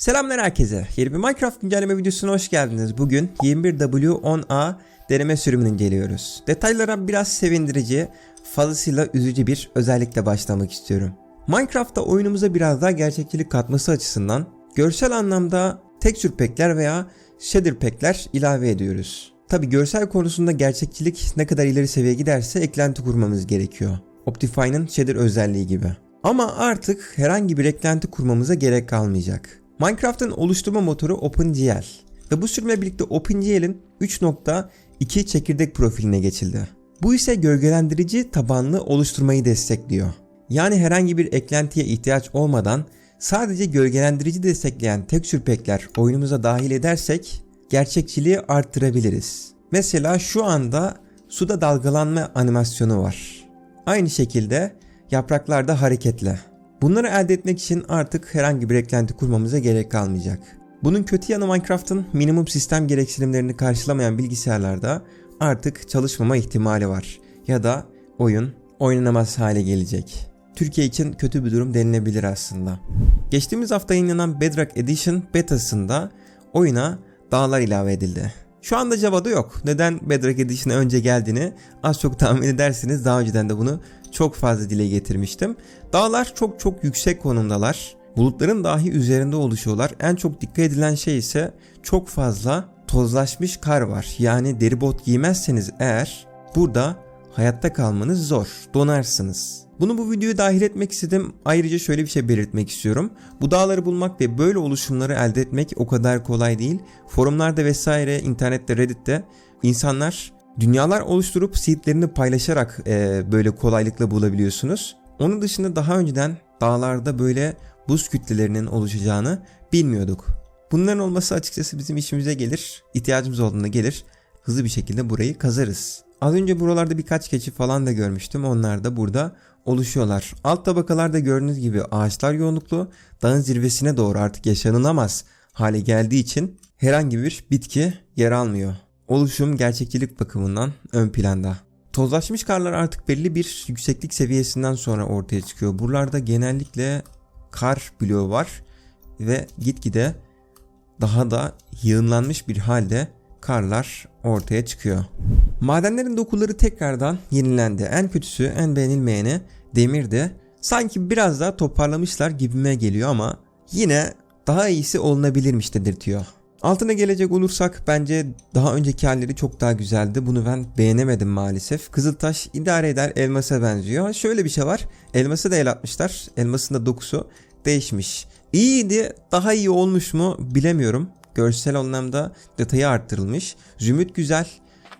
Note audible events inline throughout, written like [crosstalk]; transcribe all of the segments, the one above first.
Selamlar herkese. Yeni bir Minecraft güncelleme videosuna hoş geldiniz. Bugün 21W10A deneme sürümünü inceliyoruz. Detaylara biraz sevindirici, fazlasıyla üzücü bir özellikle başlamak istiyorum. Minecraft'ta oyunumuza biraz daha gerçekçilik katması açısından görsel anlamda texture pack'ler veya shader pack'ler ilave ediyoruz. Tabi görsel konusunda gerçekçilik ne kadar ileri seviyeye giderse eklenti kurmamız gerekiyor. Optifine'ın shader özelliği gibi. Ama artık herhangi bir eklenti kurmamıza gerek kalmayacak. Minecraft'ın oluşturma motoru OpenGL ve bu sürümle birlikte OpenGL'in 3.2 çekirdek profiline geçildi. Bu ise gölgelendirici tabanlı oluşturmayı destekliyor. Yani herhangi bir eklentiye ihtiyaç olmadan sadece gölgelendirici destekleyen texture pack'ler oyunumuza dahil edersek gerçekçiliği arttırabiliriz. Mesela şu anda suda dalgalanma animasyonu var. Aynı şekilde yapraklar da hareketli. Bunları elde etmek için artık herhangi bir eklenti kurmamıza gerek kalmayacak. Bunun kötü yanı Minecraft'ın minimum sistem gereksinimlerini karşılamayan bilgisayarlarda artık çalışmama ihtimali var. Ya da oyun oynanamaz hale gelecek. Türkiye için kötü bir durum denilebilir aslında. Geçtiğimiz hafta yayınlanan Bedrock Edition betasında oyuna dağlar ilave edildi. Şu anda Java'da yok. Neden Bedrock Edition'a önce geldiğini az çok tahmin edersiniz. Daha önceden de bunu çok fazla dile getirmiştim. Dağlar çok çok yüksek konumdalar. Bulutların dahi üzerinde oluşuyorlar. En çok dikkat edilen şey ise çok fazla tozlaşmış kar var. Yani deri bot giymezseniz eğer burada hayatta kalmanız zor. Donarsınız. Bunu bu videoya dahil etmek istedim. Ayrıca şöyle bir şey belirtmek istiyorum. Bu dağları bulmak ve böyle oluşumları elde etmek o kadar kolay değil. Forumlarda vesaire, internette, Reddit'te insanlar dünyalar oluşturup seedlerini paylaşarak e, böyle kolaylıkla bulabiliyorsunuz. Onun dışında daha önceden dağlarda böyle buz kütlelerinin oluşacağını bilmiyorduk. Bunların olması açıkçası bizim işimize gelir. İhtiyacımız olduğunda gelir. Hızlı bir şekilde burayı kazarız. Az önce buralarda birkaç keçi falan da görmüştüm. Onlar da burada oluşuyorlar. Alt tabakalarda gördüğünüz gibi ağaçlar yoğunluklu. Dağın zirvesine doğru artık yaşanılamaz hale geldiği için herhangi bir bitki yer almıyor. Oluşum gerçekçilik bakımından ön planda. Tozlaşmış karlar artık belli bir yükseklik seviyesinden sonra ortaya çıkıyor. Buralarda genellikle kar bloğu var ve gitgide daha da yığınlanmış bir halde karlar ortaya çıkıyor. Madenlerin dokuları tekrardan yenilendi. En kötüsü en beğenilmeyeni demirdi. Sanki biraz daha toparlamışlar gibime geliyor ama yine daha iyisi olunabilirmiş dedirtiyor. Altına gelecek olursak bence daha önceki halleri çok daha güzeldi. Bunu ben beğenemedim maalesef. Kızıltaş idare eder elmasa benziyor. Şöyle bir şey var. Elması da el atmışlar. Elmasın da dokusu değişmiş. İyiydi. Daha iyi olmuş mu bilemiyorum. Görsel anlamda detayı arttırılmış. Zümrüt güzel.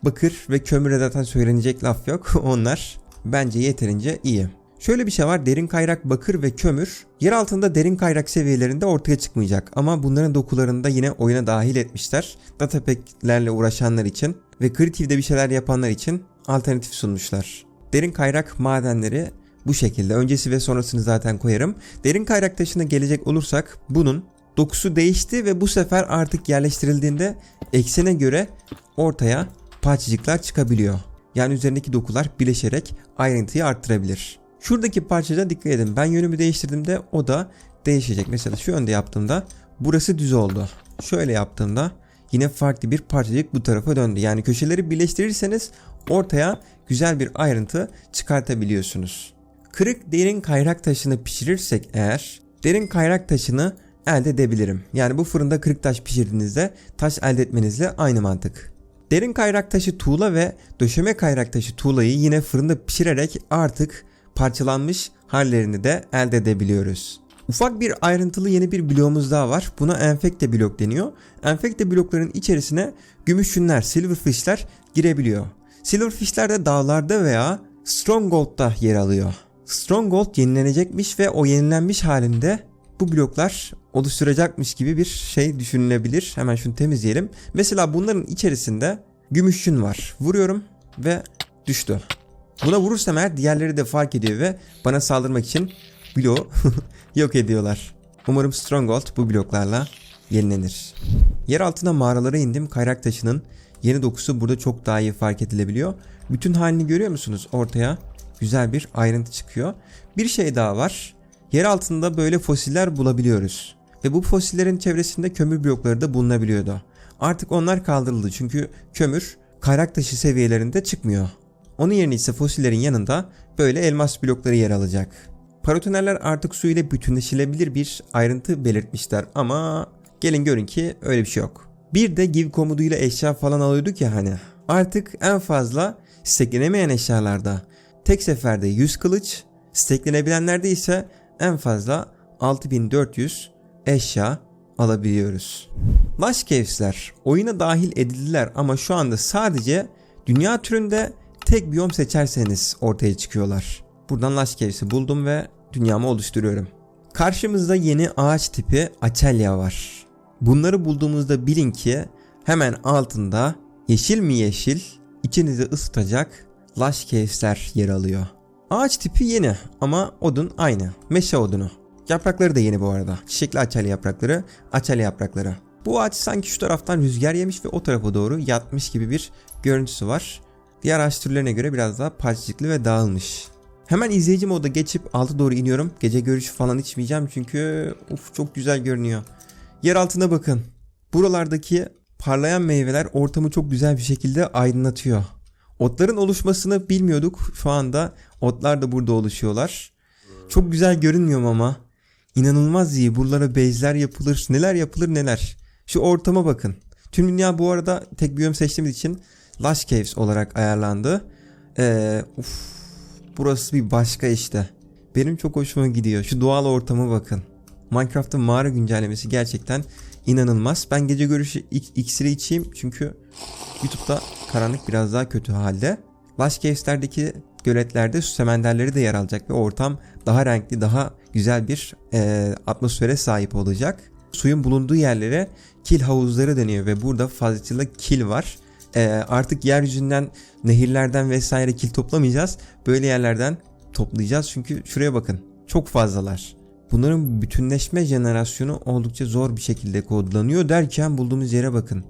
Bakır ve kömüre zaten söylenecek laf yok. [laughs] Onlar bence yeterince iyi. Şöyle bir şey var derin kayrak bakır ve kömür yer altında derin kayrak seviyelerinde ortaya çıkmayacak ama bunların dokularını da yine oyuna dahil etmişler. Datapack'lerle uğraşanlar için ve Creative'de bir şeyler yapanlar için alternatif sunmuşlar. Derin kayrak madenleri bu şekilde öncesi ve sonrasını zaten koyarım. Derin kayrak taşına gelecek olursak bunun dokusu değişti ve bu sefer artık yerleştirildiğinde eksene göre ortaya parçacıklar çıkabiliyor. Yani üzerindeki dokular bileşerek ayrıntıyı arttırabilir. Şuradaki parçada dikkat edin. Ben yönümü değiştirdiğimde o da değişecek. Mesela şu yönde yaptığımda burası düz oldu. Şöyle yaptığımda yine farklı bir parçacık bu tarafa döndü. Yani köşeleri birleştirirseniz ortaya güzel bir ayrıntı çıkartabiliyorsunuz. Kırık derin kayrak taşını pişirirsek eğer derin kayrak taşını elde edebilirim. Yani bu fırında kırık taş pişirdiğinizde taş elde etmenizle aynı mantık. Derin kayrak taşı tuğla ve döşeme kayrak taşı tuğlayı yine fırında pişirerek artık parçalanmış hallerini de elde edebiliyoruz. Ufak bir ayrıntılı yeni bir bloğumuz daha var. Buna enfekte blok deniyor. Enfekte blokların içerisine gümüşünler, silverfishler girebiliyor. Silverfishler de dağlarda veya stronghold'da yer alıyor. Stronghold yenilenecekmiş ve o yenilenmiş halinde bu bloklar oluşturacakmış gibi bir şey düşünülebilir. Hemen şunu temizleyelim. Mesela bunların içerisinde gümüşün var. Vuruyorum ve düştü. Buna vurursam eğer diğerleri de fark ediyor ve bana saldırmak için bloğu [laughs] yok ediyorlar. Umarım Stronghold bu bloklarla yenilenir. Yer altına mağaralara indim. Kayrak taşının yeni dokusu burada çok daha iyi fark edilebiliyor. Bütün halini görüyor musunuz? Ortaya güzel bir ayrıntı çıkıyor. Bir şey daha var. Yer altında böyle fosiller bulabiliyoruz. ve bu fosillerin çevresinde kömür blokları da bulunabiliyordu. Artık onlar kaldırıldı çünkü kömür kayrak taşı seviyelerinde çıkmıyor. Onun yerine ise fosillerin yanında böyle elmas blokları yer alacak. Paratonerler artık su ile bütünleşilebilir bir ayrıntı belirtmişler ama gelin görün ki öyle bir şey yok. Bir de give komutuyla eşya falan alıyorduk ya hani. Artık en fazla steklenemeyen eşyalarda tek seferde 100 kılıç, steklenebilenlerde ise en fazla 6400 eşya alabiliyoruz. Lush Caves'ler oyuna dahil edildiler ama şu anda sadece dünya türünde tek biyom seçerseniz ortaya çıkıyorlar. Buradan Lush Caves'i buldum ve dünyamı oluşturuyorum. Karşımızda yeni ağaç tipi Açelya var. Bunları bulduğumuzda bilin ki hemen altında yeşil mi yeşil içinizi ısıtacak Lush Caves'ler yer alıyor. Ağaç tipi yeni ama odun aynı. Meşe odunu. Yaprakları da yeni bu arada. Çiçekli açelya yaprakları, açelya yaprakları. Bu ağaç sanki şu taraftan rüzgar yemiş ve o tarafa doğru yatmış gibi bir görüntüsü var. Diğer ağaç türlerine göre biraz daha parçacıklı ve dağılmış. Hemen izleyici moda geçip alta doğru iniyorum. Gece görüşü falan içmeyeceğim çünkü uf çok güzel görünüyor. Yer altına bakın. Buralardaki parlayan meyveler ortamı çok güzel bir şekilde aydınlatıyor. Otların oluşmasını bilmiyorduk. Şu anda otlar da burada oluşuyorlar. Çok güzel görünmüyor ama. İnanılmaz iyi. Buralara bezler yapılır. Neler yapılır neler. Şu ortama bakın. Tüm dünya bu arada tek biyom seçtiğimiz için Lush Caves olarak ayarlandı. Ee, uf, burası bir başka işte. Benim çok hoşuma gidiyor. Şu doğal ortama bakın. Minecraft'ın mağara güncellemesi gerçekten inanılmaz. Ben gece görüşü ik- iksiri içeyim çünkü YouTube'da karanlık biraz daha kötü halde. Lush Caves'lerdeki göletlerde su semenderleri de yer alacak ve ortam daha renkli, daha güzel bir e, atmosfere sahip olacak. Suyun bulunduğu yerlere kil havuzları deniyor ve burada fazlasıyla kil var. E, artık yeryüzünden, nehirlerden vesaire kil toplamayacağız. Böyle yerlerden toplayacağız çünkü şuraya bakın çok fazlalar. Bunların bütünleşme jenerasyonu oldukça zor bir şekilde kodlanıyor derken bulduğumuz yere bakın.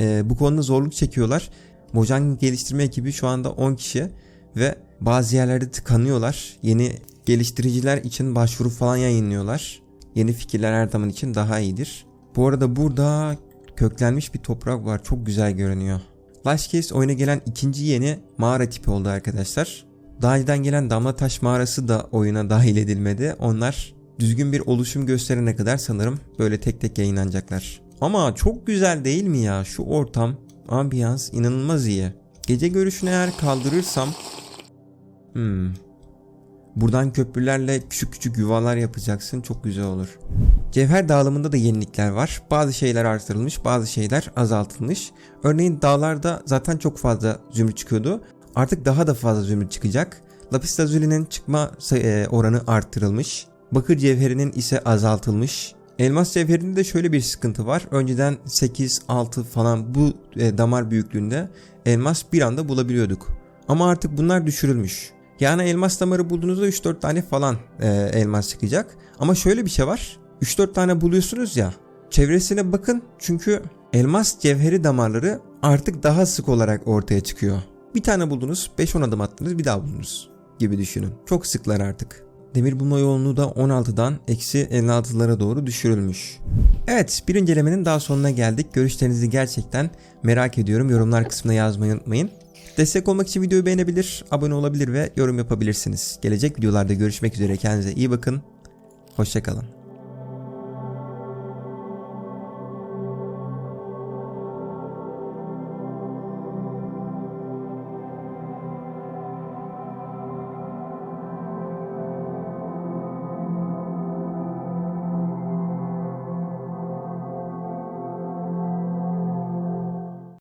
E, bu konuda zorluk çekiyorlar. Mojang geliştirme ekibi şu anda 10 kişi ve bazı yerlerde tıkanıyorlar. Yeni geliştiriciler için başvuru falan yayınlıyorlar. Yeni fikirler her zaman için daha iyidir. Bu arada burada köklenmiş bir toprak var. Çok güzel görünüyor. Last Case oyuna gelen ikinci yeni mağara tipi oldu arkadaşlar. Daha önceden gelen damla taş mağarası da oyuna dahil edilmedi. Onlar düzgün bir oluşum gösterene kadar sanırım böyle tek tek yayınlanacaklar. Ama çok güzel değil mi ya? Şu ortam, ambiyans inanılmaz iyi. Gece görüşünü eğer kaldırırsam Hmm. Buradan köprülerle küçük küçük yuvalar yapacaksın. Çok güzel olur. Cevher dağılımında da yenilikler var. Bazı şeyler artırılmış, bazı şeyler azaltılmış. Örneğin dağlarda zaten çok fazla zümrüt çıkıyordu. Artık daha da fazla zümrüt çıkacak. Lapis lazuli'nin çıkma e, oranı arttırılmış. Bakır cevherinin ise azaltılmış. Elmas cevherinde de şöyle bir sıkıntı var. Önceden 8, 6 falan bu e, damar büyüklüğünde elmas bir anda bulabiliyorduk. Ama artık bunlar düşürülmüş. Yani elmas damarı bulduğunuzda 3-4 tane falan e, elmas çıkacak. Ama şöyle bir şey var. 3-4 tane buluyorsunuz ya. Çevresine bakın çünkü elmas cevheri damarları artık daha sık olarak ortaya çıkıyor. Bir tane buldunuz 5-10 adım attınız bir daha buldunuz gibi düşünün. Çok sıklar artık. Demir bulma yoğunluğu da 16'dan eksi 56'lara doğru düşürülmüş. Evet bir incelemenin daha sonuna geldik. Görüşlerinizi gerçekten merak ediyorum. Yorumlar kısmına yazmayı unutmayın. Destek olmak için videoyu beğenebilir, abone olabilir ve yorum yapabilirsiniz. Gelecek videolarda görüşmek üzere. Kendinize iyi bakın. Hoşçakalın.